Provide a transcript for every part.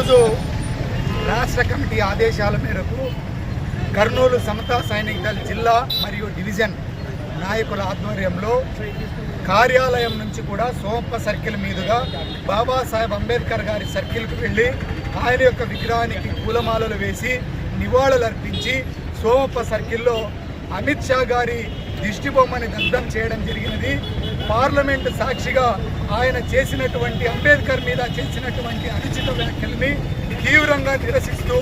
ఈరోజు రాష్ట్ర కమిటీ ఆదేశాల మేరకు కర్నూలు సమతా సైనిక దళ జిల్లా మరియు డివిజన్ నాయకుల ఆధ్వర్యంలో కార్యాలయం నుంచి కూడా సోమప్ప సర్కిల్ మీదుగా బాబాసాహెబ్ అంబేద్కర్ గారి సర్కిల్కు వెళ్ళి ఆయన యొక్క విగ్రహానికి పూలమాలలు వేసి నివాళులు అర్పించి సోమప్ప సర్కిల్లో అమిత్ షా గారి దిష్టిబొమ్మని దగ్ధం చేయడం జరిగినది. పార్లమెంట్ సాక్షిగా ఆయన చేసినటువంటి అంబేద్కర్ మీద చేసినటువంటి అనుచిత వ్యాఖ్యల్ని తీవ్రంగా నిరసిస్తూ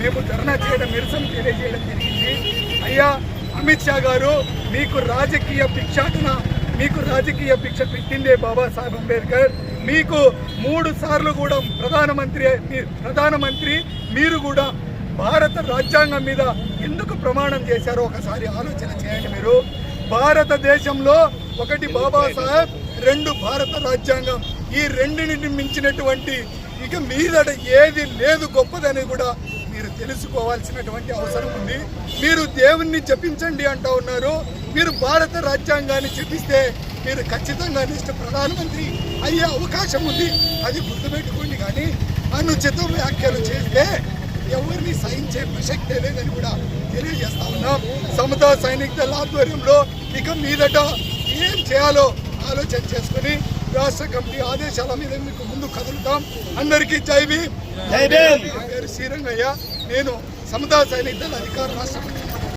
మేము ధర్నా చేయడం నిరసన తెలియజేయడం జరిగింది. అయ్యా అమిత్ షా గారు మీకు రాజకీయ భిక్షాటన మీకు రాజకీయ భిక్ష పెట్టిందే బాబాసాహెబ్ అంబేద్కర్. మీకు మూడు సార్లు కూడా ప్రధానమంత్రి మీ- ప్రధానమంత్రి మీరు కూడా భారత రాజ్యాంగం మీద ఎందుకు ప్రమాణం చేశారో ఒకసారి ఆలోచన చేయండి మీరు. భారతదేశంలో ఒకటి బాబాసాహెబ్ రెండు భారత రాజ్యాంగం. ఈ రెండిని మించినటువంటి ఇక మీదట ఏది లేదు గొప్పదని కూడా మీరు తెలుసుకోవాల్సినటువంటి అవసరం ఉంది. మీరు దేవుణ్ణి జపించండి అంటూ ఉన్నారు. మీరు భారత రాజ్యాంగాన్ని జపిస్తే మీరు ఖచ్చితంగా నెక్స్ట్ ప్రధానమంత్రి అయ్యే అవకాశం ఉంది. అది గుర్తుపెట్టుకోండి కానీ అనుచిత వ్యాఖ్యలు చేస్తే ఎవరిని సహించే ప్రసక్తే లేదని కూడా తెలియజేస్తా ఉన్నాం. సమతా సైనిక దళ ఆధ్వర్యంలో ఇక మీదట ఏం చేయాలో ఆలోచన చేసుకుని రాష్ట్ర కమిటీ ఆదేశాల మీద మీకు ముందు కదులుతాం. అందరికీ జై భీమ్. జై భీమ్. పేరు శ్రీరంగయ్య. నేను సమతా సైనిక దళ అధికార రాష్ట్ర